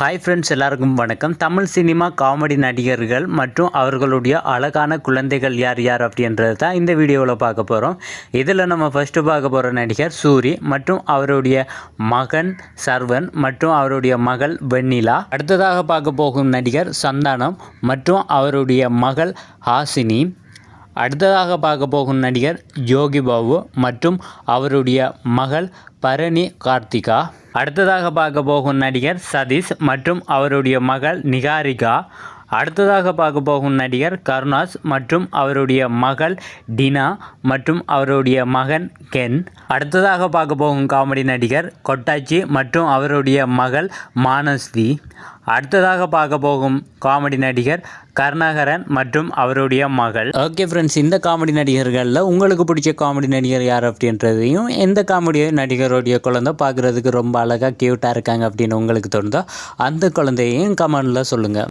Hi friends எல்லாருக்கும் வணக்கம். Tamil cinema comedy நடிகர்கள் மற்றும் அவர்களுடைய அழகான குழந்தைகள் யார் யார் அப்படின்றது தான் இந்த வீடியோவில் பார்க்க போகிறோம் இதில் நம்ம ஃபஸ்ட்டு பார்க்க போகிற நடிகர் சூரி மற்றும் அவருடைய மகன் சர்வன் மற்றும் அவருடைய மகள் வெண்ணிலா. அடுத்ததாக பார்க்க போகும் நடிகர் சந்தானம் மற்றும் அவருடைய மகள் ஹாசினி. அடுத்ததாக பார்க்க போகும் நடிகர் யோகி பாபு மற்றும் அவருடைய மகள் பரணி கார்த்திகா. அடுத்ததாக பார்க்க போகும் நடிகர் சதீஷ் மற்றும் அவருடைய மகள் நிகாரிகா. அடுத்ததாக பார்க்க போகும் நடிகர் கருணாஸ் மற்றும் அவருடைய மகள் டினா மற்றும் அவருடைய மகன் கென். அடுத்ததாக பார்க்க போகும் காமெடி நடிகர் கொட்டாச்சி மற்றும் அவருடைய மகள் மானஸ்தி அடுத்ததாக பார்க்க போகும் காமெடி நடிகர் கருணாகரன் மற்றும் அவருடைய மகள். ஓகே ஃப்ரெண்ட்ஸ் இந்த காமெடி நடிகர்களில் உங்களுக்கு பிடிச்ச காமெடி நடிகர் யார் அப்படின்றதையும் எந்த காமெடி நடிகருடைய குழந்தை பார்க்குறதுக்கு ரொம்ப அழகாக க்யூட்டாக இருக்காங்க அப்படின்னு உங்களுக்கு தோணுதோ அந்த குழந்தையையும் கமெண்டில் சொல்லுங்கள்